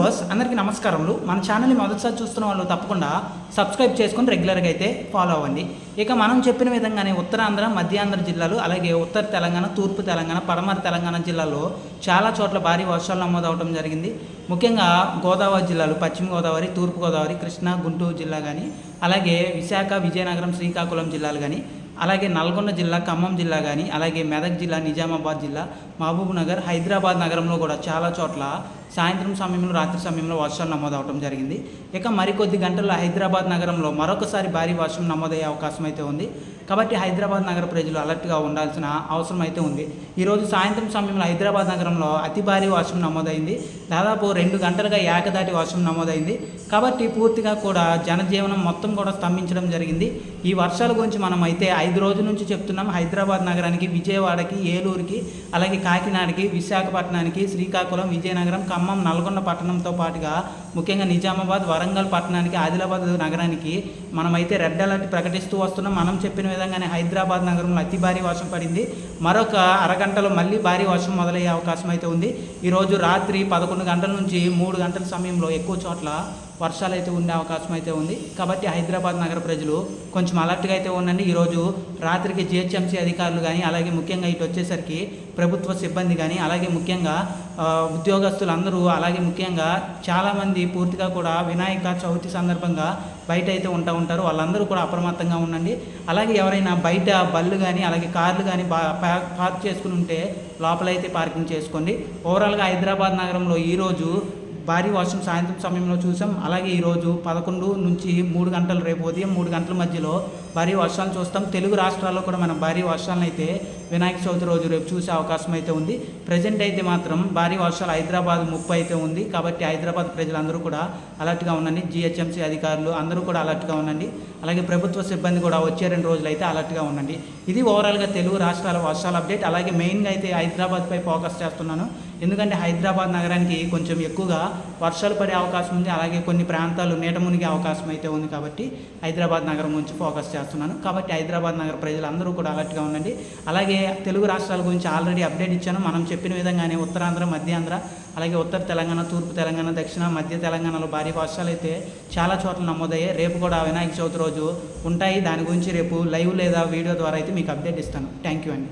Viewers అందరికీ నమస్కారములు. మన ఛానల్ని మొదటిసారి చూస్తున్న వాళ్ళు తప్పకుండా సబ్స్క్రైబ్ చేసుకొని రెగ్యులర్గా అయితే ఫాలో అవ్వండి. ఇక మనం చెప్పిన విధంగానే ఉత్తరాంధ్ర మధ్యాంధ్ర జిల్లాలు అలాగే ఉత్తర తెలంగాణ తూర్పు తెలంగాణ పడమర తెలంగాణ జిల్లాల్లో చాలా చోట్ల భారీ వర్షాలు నమోదవడం జరిగింది. ముఖ్యంగా గోదావరి జిల్లాలు పశ్చిమ గోదావరి తూర్పు గోదావరి కృష్ణా గుంటూరు జిల్లా కానీ అలాగే విశాఖ విజయనగరం శ్రీకాకుళం జిల్లాలు కానీ అలాగే నల్గొండ జిల్లా ఖమ్మం జిల్లా కానీ అలాగే మెదక్ జిల్లా నిజామాబాద్ జిల్లా మహబూబ్ నగర్ హైదరాబాద్ నగరంలో కూడా చాలా చోట్ల సాయంత్రం సమయంలో రాత్రి సమయంలో వర్షాలు నమోదవడం జరిగింది. ఇక మరికొద్ది గంటల్లో హైదరాబాద్ నగరంలో మరొకసారి భారీ వర్షం నమోదయ్యే అవకాశం అయితే ఉంది. కాబట్టి హైదరాబాద్ నగర ప్రజలు అలర్ట్గా ఉండాల్సిన అవసరం అయితే ఉంది. ఈరోజు సాయంత్రం సమయంలో హైదరాబాద్ నగరంలో అతి భారీ వర్షం నమోదైంది. దాదాపు రెండు గంటలుగా ఏకదాటి వర్షం నమోదైంది. కాబట్టి పూర్తిగా కూడా జనజీవనం మొత్తం కూడా స్తంభించడం జరిగింది. ఈ వర్షాల గురించి మనం అయితే ఐదు రోజుల నుంచి చెప్తున్నాం. హైదరాబాద్ నగరానికి విజయవాడకి ఏలూరుకి అలాగే కాకినాడకి విశాఖపట్నానికి శ్రీకాకుళం విజయనగరం ఖమ్మం నల్గొండ పట్టణంతో పాటుగా ముఖ్యంగా నిజామాబాద్ వరంగల్ పట్టణానికి ఆదిలాబాద్ నగరానికి మనమైతే రెడ్ అలర్ట్ ప్రకటిస్తూ వస్తున్నాం. మనం చెప్పిన విధంగానే హైదరాబాద్ నగరంలో అతి భారీ వర్షం పడింది. మరొక అరగంటలో మళ్ళీ భారీ వర్షం మొదలయ్యే అవకాశం అయితే ఉంది. ఈరోజు రాత్రి పదకొండు గంటల నుంచి మూడు గంటల సమయంలో ఎక్కువ చోట్ల వర్షాలు అయితే ఉండే అవకాశం అయితే ఉంది. కాబట్టి హైదరాబాద్ నగర ప్రజలు కొంచెం అలర్ట్గా అయితే ఉండండి. ఈరోజు రాత్రికి జిహెచ్ఎంసీ అధికారులు కానీ అలాగే ముఖ్యంగా ఇటు వచ్చేసరికి ప్రభుత్వ సిబ్బంది కానీ అలాగే ముఖ్యంగా ఉద్యోగస్తులు అందరూ అలాగే ముఖ్యంగా చాలామంది పూర్తిగా కూడా వినాయక చవితి సందర్భంగా బయట అయితే ఉంటా ఉంటారు. వాళ్ళందరూ కూడా అప్రమత్తంగా ఉండండి. అలాగే ఎవరైనా బయట బళ్ళు కానీ అలాగే కార్లు కానీ బా పార్క్ చేసుకుని ఉంటే లోపలైతే పార్కింగ్ చేసుకోండి. ఓవరాల్గా హైదరాబాద్ నగరంలో ఈరోజు భారీ వర్షం సాయంత్రం సమయంలో చూసాం. అలాగే ఈరోజు పదకొండు నుంచి మూడు గంటలు రేపు ఉదయం మూడు గంటల మధ్యలో భారీ వర్షాలు చూస్తాం. తెలుగు రాష్ట్రాల్లో కూడా మనం భారీ వర్షాలను అయితే వినాయక చవితి రోజు రేపు చూసే అవకాశం అయితే ఉంది. ప్రజెంట్ అయితే మాత్రం భారీ వర్షాలు హైదరాబాద్ ముప్పు అయితే ఉంది. కాబట్టి హైదరాబాద్ ప్రజలందరూ కూడా అలర్ట్గా ఉండండి. జిహెచ్ఎంసీ అధికారులు అందరూ కూడా అలర్ట్గా ఉండండి. అలాగే ప్రభుత్వ సిబ్బంది కూడా వచ్చే రెండు రోజులు అయితే అలర్ట్గా ఉండండి. ఇది ఓవరాల్గా తెలుగు రాష్ట్రాల వర్షాల అప్డేట్ అలాగే మెయిన్గా అయితే హైదరాబాద్పై ఫోకస్ చేస్తున్నాను. ఎందుకంటే హైదరాబాద్ నగరానికి కొంచెం ఎక్కువగా వర్షాలు పడే అవకాశం ఉంది. అలాగే కొన్ని ప్రాంతాలు నీట మునిగే అవకాశం అయితే ఉంది కాబట్టి హైదరాబాద్ నగరం గురించి ఫోకస్ చేస్తున్నాను. కాబట్టి హైదరాబాద్ నగర ప్రజలందరూ కూడా అలర్ట్గా ఉండండి. అలాగే తెలుగు రాష్ట్రాల గురించి ఆల్రెడీ అప్డేట్ ఇచ్చాను. మనం చెప్పిన విధంగానే ఉత్తరాంధ్ర మధ్యాంధ్ర అలాగే ఉత్తర తెలంగాణ తూర్పు తెలంగాణ దక్షిణ మధ్య తెలంగాణలో భారీ వర్షాలు అయితే చాలా చోట్ల నమోదయ్యాయి. రేపు కూడా వినాయక చవితి రోజు ఉంటాయి. దాని గురించి రేపు లైవ్ లేదా వీడియో ద్వారా అయితే మీకు అప్డేట్ ఇస్తాను. థ్యాంక్ యూ అండి.